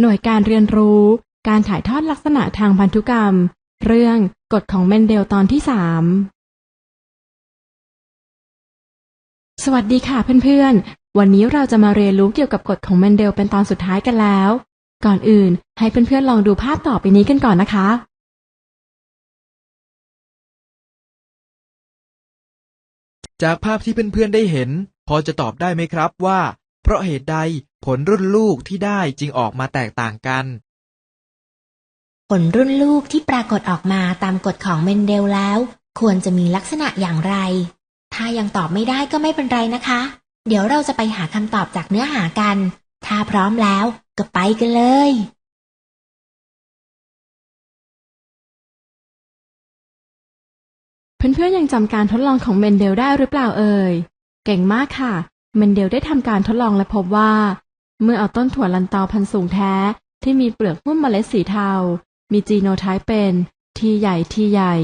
หน่วยการเรียนรู้ การถ่ายทอดลักษณะทางพันธุกรรม เรื่องกฎของเมนเดลตอนที่สามสวัสดีค่ะเพื่อนๆ วันนี้เราจะมาเรียนรู้เกี่ยวกับกฎของเมนเดลเป็นตอนสุดท้ายกันแล้ว ก่อนอื่นให้เพื่อนๆลองดูภาพต่อไปนี้กันก่อนนะคะ จากภาพที่เพื่อนๆได้เห็น พอจะตอบได้ไหมครับว่า เพราะเหตุใด ผลรุ่นลูกที่ได้จึงออกมาแตกต่างกัน ผลรุ่นลูกที่ปรากฏออกมาตามกฎของเมนเดลแล้ว ควรจะมีลักษณะอย่างไร ถ้ายังตอบไม่ได้ก็ไม่เป็นไรนะคะ เดี๋ยวเราจะไปหาคำตอบจากเนื้อหากัน ถ้าพร้อมแล้วก็ไปกันเลย เพื่อนๆยังจำการทดลองของเมนเดลได้หรือเปล่าเอ่ย เก่งมากค่ะ เมนเดลได้ทำการทดลองและพบว่า เมื่อเอาต้นถั่วลันเตาพันธุ์สูงแท้ที่มีเปลือกหุ้มเมล็ดสีเทา มีจีโนไทป์เป็นทีใหญ่ทีใหญ่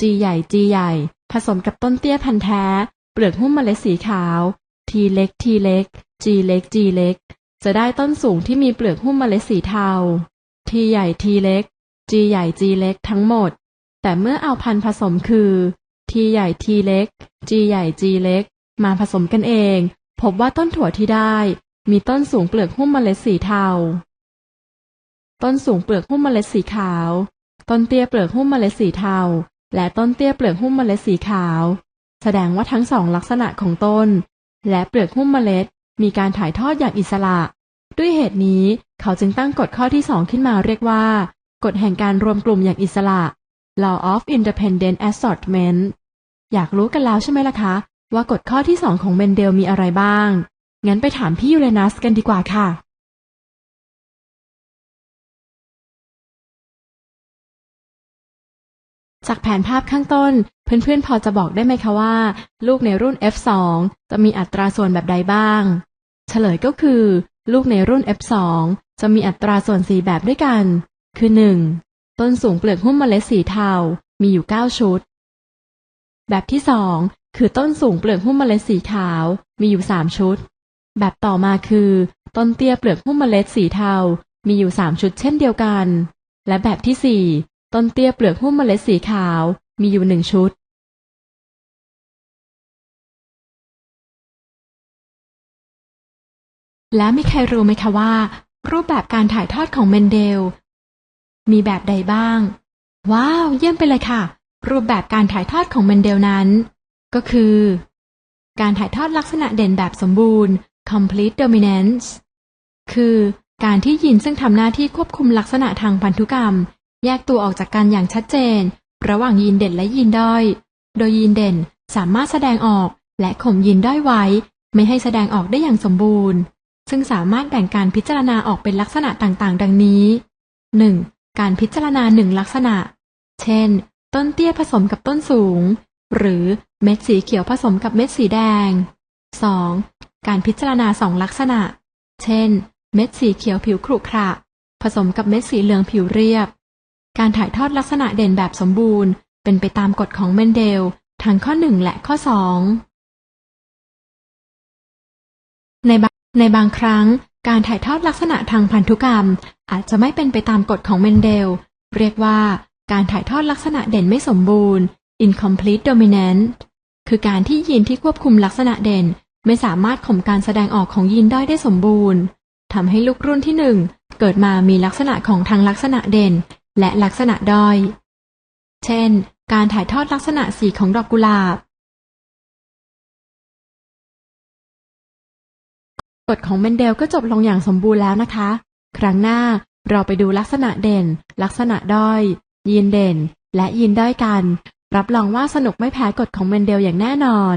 จีใหญ่จีใหญ่ ผสมกับต้นเตี้ยพันธุ์แท้ เปลือกหุ้มเมล็ดสีขาว ทีเล็กทีเล็ก จีเล็กจีเล็ก จะได้ต้นสูงที่มีเปลือกหุ้มเมล็ดสีเทา ทีใหญ่ทีเล็ก จีใหญ่จีเล็กทั้งหมด แต่เมื่อเอาพันธุ์ผสมคือทีใหญ่ทีเล็ก จีใหญ่จีเล็ก มาผสมกันเอง พบว่าต้นถั่วที่ได้ มีต้นสูงเปลือกหุ้มเมล็ดสีเทา ต้นสูงเปลือกหุ้มเมล็ดสีขาว ต้นเตี้ยเปลือกหุ้มเมล็ดสีเทา และต้นเตี้ยเปลือกหุ้มเมล็ดสีขาว แสดงว่าทั้งสองลักษณะของต้น และเปลือกหุ้มเมล็ด มีการถ่ายทอดอย่างอิสระ ด้วยเหตุนี้เขาจึงตั้งกฎข้อที่สองขึ้นมาเรียกว่า กฎแห่งการรวมกลุ่มอย่างอิสระ Law of Independent Assortment อยากรู้กันแล้วใช่ไหมล่ะคะ ว่ากฎข้อที่สองของเมนเดลมีอะไรบ้าง งั้นไปถามพี่ยูเรนัสกันดีกว่าค่ะจากแผนภาพข้างต้น เพื่อนๆ พอจะบอกได้ไหมคะว่า ลูกในรุ่น F2 จะมีอัตราส่วนแบบใดบ้าง เฉลยก็คือ ลูกในรุ่น F2 จะมีอัตราส่วนสีแบบด้วยกัน คือ 1. ต้นสูงเปลือกหุ้มเมล็ดสีเทา มีอยู่ 9 ชุด แบบที่ 2 คือต้นสูงเปลือกหุ้มเมล็ดสีขาว มีอยู่ 3 ชุด แบบต่อมาคือ ต้นเตี้ยเปลือกหุ้มเมล็ดสีเทา มีอยู่3ชุดเช่นเดียวกัน และแบบที่4ต้นเตี้ยเปลือกหุ้มเมล็ดสีขาว มีอยู่1ชุด และมีใครรู้ไหมคะว่า รูปแบบการถ่ายทอดของเมนเดล มีแบบใดบ้าง ว้าว เยี่ยมไปเลยค่ะ รูปแบบการถ่ายทอดของเมนเดลนั้น ก็คือ การถ่ายทอดลักษณะเด่นแบบสมบูรณ์ complete dominance คือการที่ยีนซึ่งทำหน้าที่ควบคุมลักษณะทางพันธุกรรม แยกตัวออกจากกันอย่างชัดเจน ระหว่างยีนเด่นและยีนด้อย โดยยีนเด่นสามารถแสดงออกและข่มยีนด้อยไว้ ไม่ให้แสดงออกได้อย่างสมบูรณ์ ซึ่งสามารถแบ่งการพิจารณาออกเป็นลักษณะต่างๆ ดังนี้ 1. การพิจารณาหนึ่งลักษณะ เช่น ต้นเตี้ยผสมกับต้นสูง หรือเม็ดสีเขียวผสมกับเม็ดสีแดง 2. การพิจารณาสองลักษณะ เช่น เม็ดสีเขียวผิวขรุขระ ผสมกับเม็ดสีเหลืองผิวเรียบ การถ่ายทอดลักษณะเด่นแบบสมบูรณ์ เป็นไปตามกฎของเมนเดล ทั้งข้อ1และข้อ2ในบางในบางครั้ง การถ่ายทอดลักษณะทางพันธุกรรม อาจจะไม่เป็นไปตามกฎของเมนเดล เรียกว่าการถ่ายทอดลักษณะเด่นไม่สมบูรณ์ incomplete dominant คือการที่ยีนที่ควบคุมลักษณะเด่น ไม่สามารถข่มการแสดงออกของยีนด้อยได้สมบูรณ์ทำให้ลูกรุ่นที่หนึ่งเกิดมามีลักษณะของทั้งลักษณะเด่น และลักษณะด้อย เช่น การถ่ายทอดลักษณะสีของดอกกุหลาบ กฎของเมนเดลก็จบลงอย่างสมบูรณ์แล้วนะคะ ครั้งหน้าเราไปดูลักษณะเด่น ลักษณะด้อย ยีนเด่น และยีนด้อยกัน รับรองว่าสนุกไม่แพ้กฎของเมนเดลอย่างแน่นอน